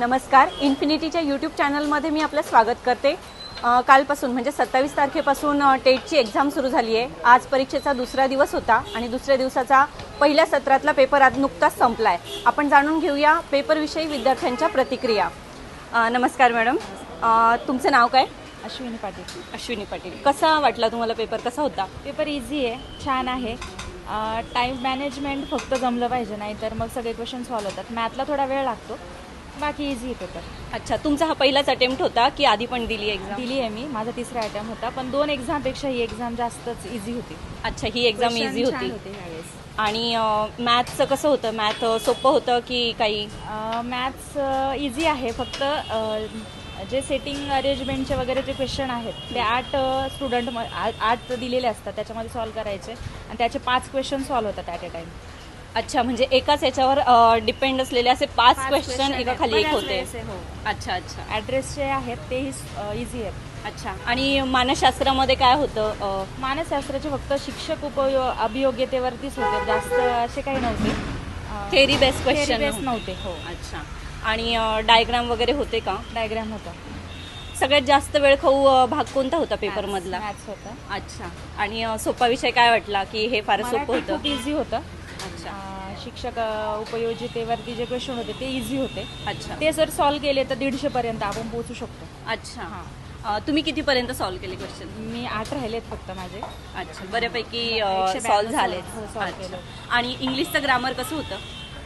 नमस्कार. इन्फिनिटीच्या यूट्यूब चॅनलमध्ये मी आपलं स्वागत करते. कालपासून म्हणजे सत्तावीस तारखेपासून टेटची एक्झाम सुरू झाली आहे. आज परीक्षेचा दुसरा दिवस होता आणि दुसऱ्या दिवसाचा पहिल्या सत्रातला पेपर आज नुकताच संपला आहे आपण जाणून घेऊया पेपरविषयी विद्यार्थ्यांच्या प्रतिक्रिया. नमस्कार मॅडम. तुमचं नाव काय? अश्विनी पाटील. अश्विनी पाटील. कसा वाटला तुम्हाला पेपर कसा होता? पेपर इझी आहे. छान आहे. टाईम मॅनेजमेंट फक्त जमलं पाहिजे नाही तर मग सगळे क्वेश्चन सॉल्व्ह होतात. मॅथला थोडा वेळ लागतो. बाकी इझी आहे पेपर अच्छा तुमचा हा पहिलाच अटेम्प्ट होता की आधी पण दिली एक्झाम दिली आहे मी. माझा तिसरा अटेम्प्ट होता पण दोन एक्झामपेक्षा ही एक्झाम जास्तच इझी होती. अच्छा ही एक्झाम Question इझी छान होती होते ह्यावेळेस. आणि मॅथचं कसं होतं? मॅथ सोपं होतं की काही? मॅथ्स इझी आहे. फक्त अ, जे सेटिंग अरेंजमेंटचे वगैरे जे क्वेश्चन आहेत ते आठ स्टुडंट आठ दिलेले असतात त्याच्यामध्ये सॉल्व्ह करायचे. आणि त्याचे पाच क्वेश्चन सॉल्व्ह होतात ॲट अ टाइम अच्छा म्हणजे एकाच याच्यावर डिपेंड असलेले असे पाच क्वेश्चन एका खाली एक होते. हो. अच्छा अच्छा. ॲड्रेस जे आहेत तेही इझी आहेत. अच्छा आणि मानसशास्त्रामध्ये काय होतं? मानसशास्त्राचे फक्त शिक्षक उपयो अभियोग्यतेवरतीच होते. जास्त असे काही नव्हते. थेरी बेस क्वेश्चन नव्हते. हो. अच्छा. आणि डायग्राम वगैरे होते का? डायग्राम होता. सगळ्यात जास्त वेळ खाऊ भाग कोणता होता पेपर मधला? अच्छा. आणि सोपा विषय काय वाटला की हे फार सोपं होतं? इझी होतं. अच्छा. अं, शिक्षक अं, उपयोजितेवरती जे क्वेश्चन होते ते इझी होते. अच्छा. ते जर सॉल्व्ह केले तर दीडशे पर्यंत आपण पोहोचू शकतो. अच्छा. अ, तुम्ही कितीपर्यंत सॉल्व्ह केले क्वेश्चन मी आठ राहिलेत फक्त माझे. अच्छा. बऱ्यापैकी एकशे सॉल्व्ह ब्याण्णव झाले हो, solve केले. आणि इंग्लिशचं ग्रामर कसं होतं?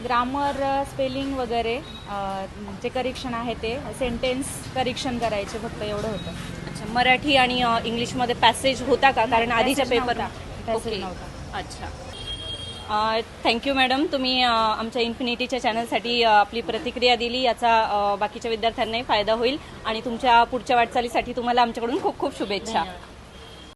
ग्रामर स्पेलिंग वगैरे अं, जे करेक्शन आहे ते सेंटेन्स करेक्शन करायचे फक्त एवढं होतं. अच्छा. मराठी आणि अ, इंग्लिशमध्ये पॅसेज होता का? कारण आधीच्या passage पेपर नव्हता. passage नव्हता. अच्छा. थँक्यू मॅडम तुम्ही आमच्या इन्फिनिटीच्या चॅनलसाठी आपली प्रतिक्रिया दिली. याचा बाकीच्या विद्यार्थ्यांनाही फायदा होईल. आणि तुमच्या पुढच्या वाटचालीसाठी तुम्हाला आमच्याकडून खूप खूप शुभेच्छा.